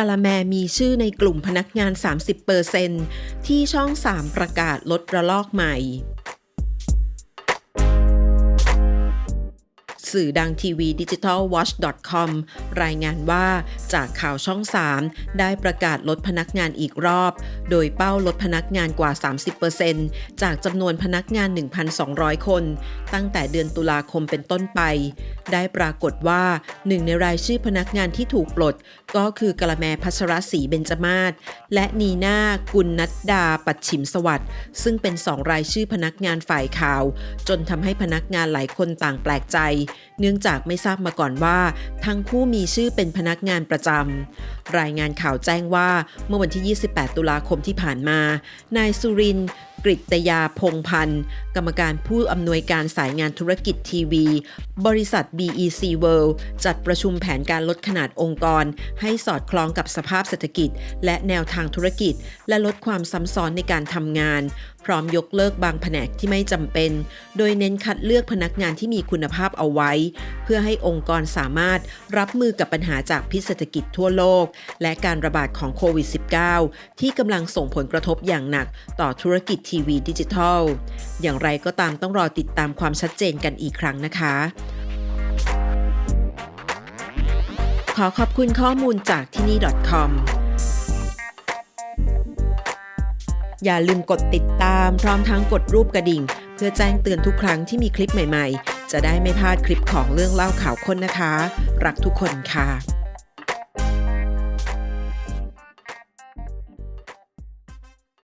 กละแมมีชื่อในกลุ่มพนักงาน 30%ที่ช่อง 3 ประกาศลดระลอกใหม่ สื่อดังทีวีดิจิทัล watch.com รายงานว่าจากข่าวช่อง 3 ได้ประกาศลดพนักงานอีกรอบ โดยเป้าลดพนักงานกว่า 30%จากจำนวนพนักงาน 1,200 คน ตั้งแต่เดือนตุลาคมเป็นต้นไป ได้ปรากฏว่าหนึ่งในรายชื่อพนักงานที่ถูกปลด ก็คือกะละแมพัชรศรีเบญจมาศและนีนากุลนัดดาปัดฉิมสวัสด์ซึ่งเป็นสองรายชื่อพนักงานฝ่ายข่าว จนทำให้พนักงานหลายคนต่างแปลกใจเนื่องจากไม่ทราบมาก่อนว่า ทั้งคู่มีชื่อเป็นพนักงานประจำรายงานข่าวแจ้งว่าเมื่อวันที่ 28 ตุลาคมที่ผ่านมา นายสุริน กริตยาพงพันธ์ กรรมการผู้อำนวยการสายงานธุรกิจทีวี บริษัท BEC World จัดประชุมแผนการลดขนาดองค์กร ให้สอดคล้องกับสภาพเศรษฐกิจ และแนวทางธุรกิจ และลดความซ้ำซ้อนในการทำงาน พร้อมยกเลิกบางแผนกที่ไม่จำเป็น โดยเน้นคัดเลือกพนักงานที่มีคุณภาพเอาไว้ เพื่อให้องค์กรสามารถรับมือกับปัญหาจากพิษเศรษฐกิจทั่วโลก และการระบาดของโควิด -19 ที่กำลังส่งผลกระทบอย่างหนักต่อธุรกิจทีวีดิจิทัล อย่างไรก็ตามต้องรอติดตามความชัดเจนกันอีกครั้งนะคะ ขอขอบคุณข้อมูลจากที่นี่ .com อย่าลืมกดติดตามพร้อมทั้งกดรูปกระดิ่ง เพื่อแจ้งเตือนทุกครั้งที่มีคลิปใหม่ๆ จะได้ไม่พลาดคลิปของเรื่องเล่าข่าวค้นนะคะ รักทุกคนค่ะ